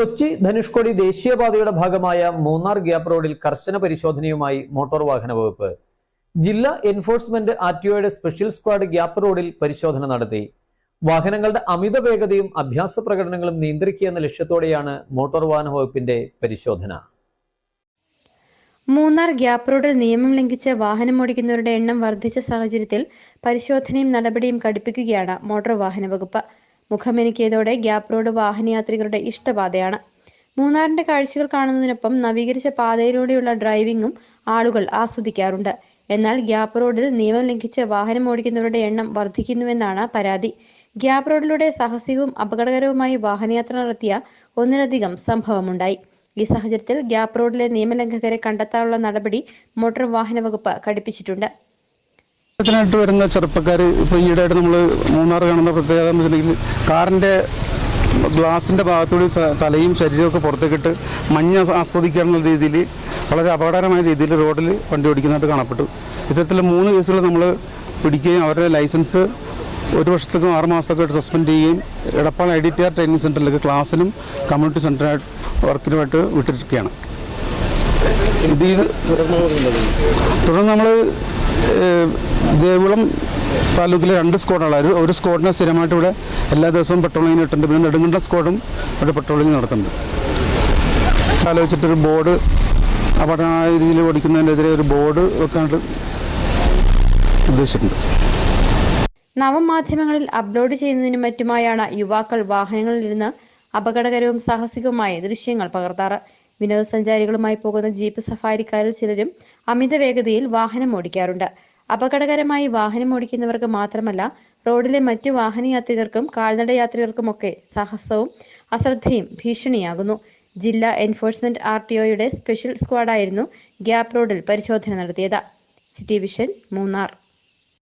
കൊച്ചി ധനുഷ്കോടി ദേശീയപാതയുടെ ഭാഗമായ മൂന്നാർ ഗ്യാപ് റോഡിൽ കർശന പരിശോധനയുമായി മോട്ടോർ വാഹന വകുപ്പ്. ജില്ലാ എൻഫോഴ്സ്മെന്റ് ആർടിഒയുടെ സ്പെഷ്യൽ സ്ക്വാഡ് ഗ്യാപ് റോഡിൽ പരിശോധന നടത്തി. വാഹനങ്ങളുടെ അമിത വേഗതയും അഭ്യാസ പ്രകടനങ്ങളും നിയന്ത്രിക്കുക എന്ന ലക്ഷ്യത്തോടെയാണ് മോട്ടോർ വാഹന വകുപ്പിന്റെ പരിശോധന. മൂന്നാർ ഗ്യാപ് റോഡിൽ നിയമം ലംഘിച്ച് വാഹനമോടിക്കുന്നവരുടെ എണ്ണം വർദ്ധിച്ച സാഹചര്യത്തിൽ പരിശോധനയും നടപടിയും കടുപ്പിക്കുകയാണ് മോട്ടോർ വാഹന വകുപ്പ്. മുഖമെനിക്കിയതോടെ ഗ്യാപ് റോഡ് വാഹനയാത്രികരുടെ ഇഷ്ടപാതയാണ്. മൂന്നാറിന്റെ കാഴ്ചകൾ കാണുന്നതിനൊപ്പം നവീകരിച്ച പാതയിലൂടെയുള്ള ഡ്രൈവിംഗും ആളുകൾ ആസ്വദിക്കാറുണ്ട്. എന്നാൽ ഗ്യാപ് റോഡിൽ നിയമം ലംഘിച്ച് വാഹനം ഓടിക്കുന്നവരുടെ എണ്ണം വർദ്ധിക്കുന്നുവെന്നാണ് പരാതി. ഗ്യാപ് റോഡിലൂടെ സാഹസികവും അപകടകരവുമായി വാഹനയാത്ര നടത്തിയ ഒന്നിലധികം സംഭവമുണ്ടായി. ഈ സാഹചര്യത്തിൽ ഗ്യാപ് റോഡിലെ നിയമലംഘകരെ കണ്ടെത്താനുള്ള നടപടി മോട്ടോർ വാഹന വകുപ്പ് കടുപ്പിച്ചിട്ടുണ്ട് ായിട്ട് വരുന്ന ചെറുപ്പക്കാർ ഇപ്പോൾ ഈയിടെയായിട്ട് നമ്മൾ മൂന്നാർ കാണുന്ന പ്രത്യേകത വെച്ചിട്ടുണ്ടെങ്കിൽ കാറിന്റെ ഗ്ലാസിന്റെ ഭാഗത്തൂടി തലയും ശരീരമൊക്കെ പുറത്തേക്കിട്ട് മഞ്ഞ് ആസ് ആസ്വദിക്കാനുള്ള രീതിയിൽ വളരെ അപകടകരമായ രീതിയിൽ റോഡിൽ വണ്ടി ഓടിക്കുന്നതായിട്ട് കാണപ്പെട്ടു. ഇത്തരത്തിൽ മൂന്ന് കേസുകൾ നമ്മൾ പിടിക്കുകയും അവരുടെ ലൈസൻസ് ഒരു വർഷത്തേക്കും ആറ് മാസത്തേക്കും ആയിട്ട് സസ്പെൻഡ് ചെയ്യുകയും Edappal I D T R training സെന്ററിലേക്ക് ക്ലാസ്സിനും കമ്മ്യൂണിറ്റി സെന്ററായിട്ട് വർക്കിനുമായിട്ട് വിട്ടിരിക്കുകയാണ്. ഇത് തുടർന്ന് നമ്മൾ ദേവികുളം താലൂക്കിലെ രണ്ട് സ്ക്വാഡുകളാണ്. ഒരു സ്ക്വാഡിനെ സ്ഥിരമായിട്ട് ഇവിടെ എല്ലാ ദിവസവും പെട്രോളിങ്ങിന് ഇട്ടുണ്ട് പിന്നെ നെടുങ്കണ്ട സ്ക്വാഡും ഇവിടെ പെട്രോളിങ് നടത്തുന്നുണ്ട്. ആലോചിച്ചിട്ടൊരു ബോർഡ് അപകടമായ രീതിയിൽ ഓടിക്കുന്നതിനെതിരെ ഒരു ബോർഡ് വെക്കാനായിട്ട് ഉദ്ദേശിച്ചിട്ടുണ്ട്. നവമാധ്യമങ്ങളിൽ അപ്ലോഡ് ചെയ്യുന്നതിനും മറ്റുമായാണ് യുവാക്കൾ വാഹനങ്ങളിൽ വാഹനങ്ങളിലിരുന്ന് അപകടകരവും സാഹസികവുമായ ദൃശ്യങ്ങൾ പകർത്താറ്. വിനോദസഞ്ചാരികളുമായി പോകുന്ന ജീപ്പ് സഫാരിക്കാരിൽ ചിലരും അമിത വേഗതയിൽ വാഹനം ഓടിക്കാറുണ്ട്. അപകടകരമായി വാഹനം ഓടിക്കുന്നവർക്ക് മാത്രമല്ല റോഡിലെ മറ്റു വാഹനയാത്രികർക്കും കാൽനട യാത്രികർക്കുമൊക്കെ സാഹസവും അശ്രദ്ധയും ഭീഷണിയാകുന്നു. ജില്ലാ എൻഫോഴ്സ്മെന്റ് ആർ ടി ഒയുടെ സ്പെഷ്യൽ സ്ക്വാഡായിരുന്നു ഗ്യാപ് റോഡിൽ പരിശോധന നടത്തിയത്. City vision Munnar.